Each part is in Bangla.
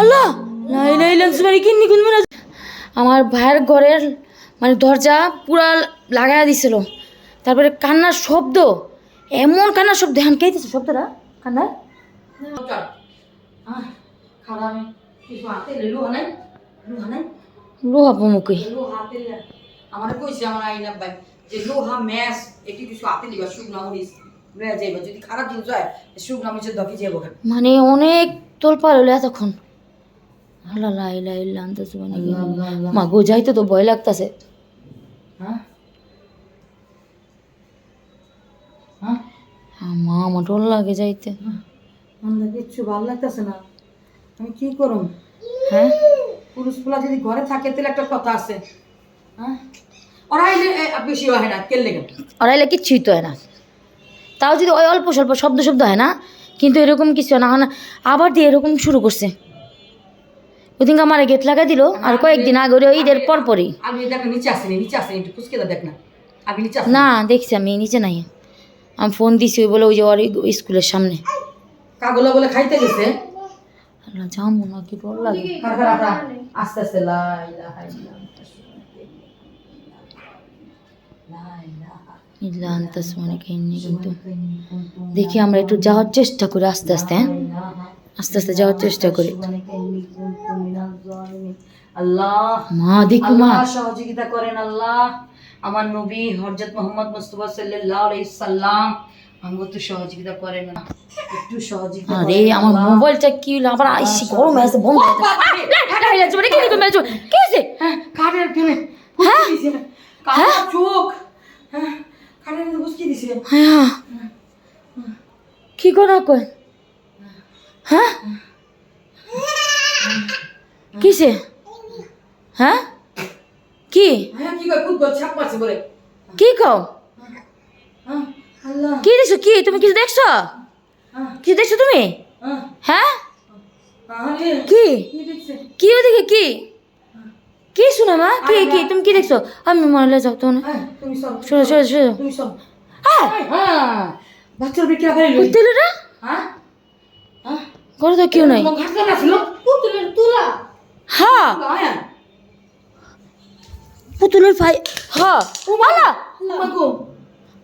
আল্লাহ আমার ভাইয়ের ঘরের মানে দরজা পুরা লাগাই দিছিল। তারপরে কান্নার শব্দ এমন কান্নার শব্দ হ্যান কে দিছে শব্দটা? কান্নার? লোহা পমুকি আমার কইছে আমার আইনা ভাই যে লোহা কিছু হাতে শুকনা মরিচ। যাইবা যদি খারাপ জিনিস হয় শুকনা মানে অনেক তোলপাল হলো এতক্ষণ। আল্লাহ লাই লাই লান্তা মা গো যাইতে তো ভয় লাগতাছে। হ্যাঁ? হ্যাঁ? মা আমার লাগে যাইতে। আমার কিচ্ছু ভালো লাগতেছে না। আমি কি করুম? হ্যাঁ? পুরুষ পোলা যদি ঘরে থাকে তাহলে একটা কথা আছে। হ্যাঁ? ওরা বেশি হয় না ওরাইলে কিচ্ছুই তো হয় না। তাও যদি ওই অল্প স্বল্প শব্দ শব্দ হয় না কিন্তু এরকম কিছু না হয় না আবার দিয়ে এরকম শুরু করছে। ওদিন আমার গেট লাগাই দিল আর কয়েকদিন আগে ওই ঈদের পরপরই না। দেখছি আমি নিচে নাই। আমি ফোন দিছি ওই বলে ওই যে ওর স্কুলের সামনে। কাগলা বলে খাইতে গেছে। যাব না কি ডর লাগে। খারা, খারা, খারা। আস্তে আস্তে। দেখি আমরা একটু যাওয়ার চেষ্টা করি আস্তে আস্তে হ্যাঁ? আস্তে আস্তে যাওয়ার চেষ্টা করি। আল্লাহ মা দেখো মা। সহযোগিতা করেন আল্লাহ। আমার নবী হযরত মোহাম্মদ মুস্তাফা সাল্লাল্লাহু আলাইহি সাল্লাম আমাকে তো সহযোগিতা করেন না। একটু সহযোগিতা আরে আমার। মোবাইলটা কি হলো? আবার আইসি গরম আছে বন্ধ হয়ে যাচ্ছে হয়ে মানে কি কি হয়েছে? হ্যাঁ হ্যাঁ? চোখ। হ্যাঁ? হ্যাঁ। কি করা কয়? হ্যাঁ? কিসে? হ্যাঁ? কি? হ্যাঁ কি কি কও? কি দেখছ কি? তুমি কিছু দেখছ? কিছু দেখছ তুমি? হ্যাঁ? কি? কি কি ওদিকে কি? কি শোনা মা? কি কি তুমি কি দেখছ? আমি মনে যাও তো না হ্যাঁ তুমি সব সরো সরো সরো তুমি সব হ্যাঁ। হ্যাঁ বিক্রি করে লই। তেলো না হ্যাঁ? হ্যাঁ? ঘরে তো কেউ নাই। হ্যাঁ। হ্যাঁ। পুতুলের ফাই হ্যাঁ।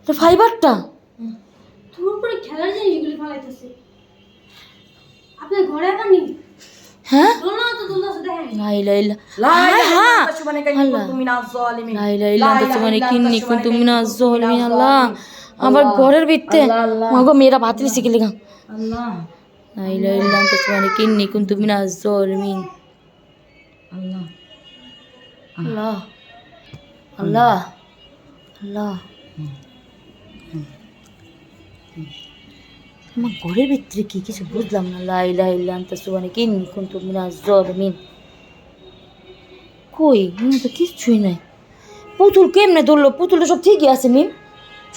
তো ফাইবারটা? তোর উপরে খেলার জিনিসগুলি ফালাইতেছে। আপনার ঘরে এখন নেই? হ্যাঁ? আল্লাহ। আবার ঘরের আল্লাহ, আল্লাহ। মেয়েরা ভাতলি শিখে লিখা আল্লাহ। লাই লাই লা মানে কিন্নি কিন্তু মিনা জলিমিন। আল্লাহ। আল্লাহ। আল্লাহ। আল্লাহ। আমার ঘরের ভিতরে কি কিছু বুঝলাম না? লাই লাই লান্তা সুবানে কিন্নি কিন্তু মিনা কই? মনে তো কিচ্ছুই নাই। পুতুল কেমনে ধরলো? পুতুলটা সব ঠিকই আছে মিম।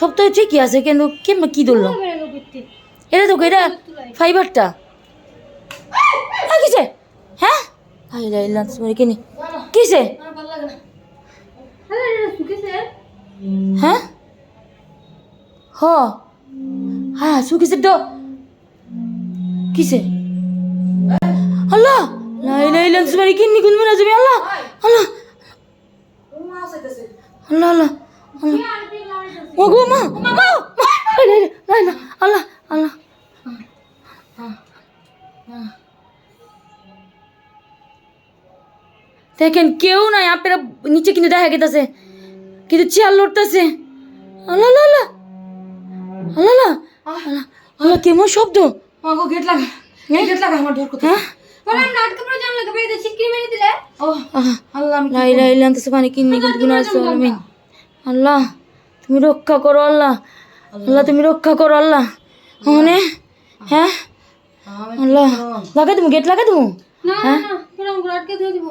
সব তো ঠিকই আছে কিন্তু কেমনে কি ধরলো? এটা তো এটা ফাইবারটা। কিসে? হ্যাঁ? লাই লাই লান্তা সুবানে কিনি কিসে? হ্যাঁ? হ। হ্যাঁ সুকিসে তো কিসে আল্লাহ লাই লাই লান্স মারি কিন্নি কুন মনে যাবে আল্লাহ আল্লাহ আল্লাহ আল্লাহ আল্লাহ ও গো মা মা মা লাই লাই লাই লাই, আল্লাহ আল্লাহ দেখেন কেউ নাই আপনারা নিচে কিন্তু দেখা গেতেছে কিন্তু চেয়ার লড়তেছে আল্লাহ আল্লাহ আল্লাহ আল্লাহ আল্লাহ আল্লাহ আল্লাহ কেমন শব্দ? মাগো গেট লাগা। গেট লাগা আমার ডর করতে হ্যাঁ? পরে আমি নাটকে পরে জানলা কে বেরিয়ে ছিটকি মেরে দিলে? ও আল্লাহ আমি লা ইলাহা ইল্লা আনতা সুবহানাকা ইন্নী কুনতু মিনাজ জালিমিন আল্লাহ তুমি রক্ষা করো আল্লাহ। আল্লাহ। তুমি রক্ষা করো আল্লাহ। হ্যাঁ? আল্লাহ লাগাই তুমি গেট লাগাই তুমি আটকে দিয়ে দিব।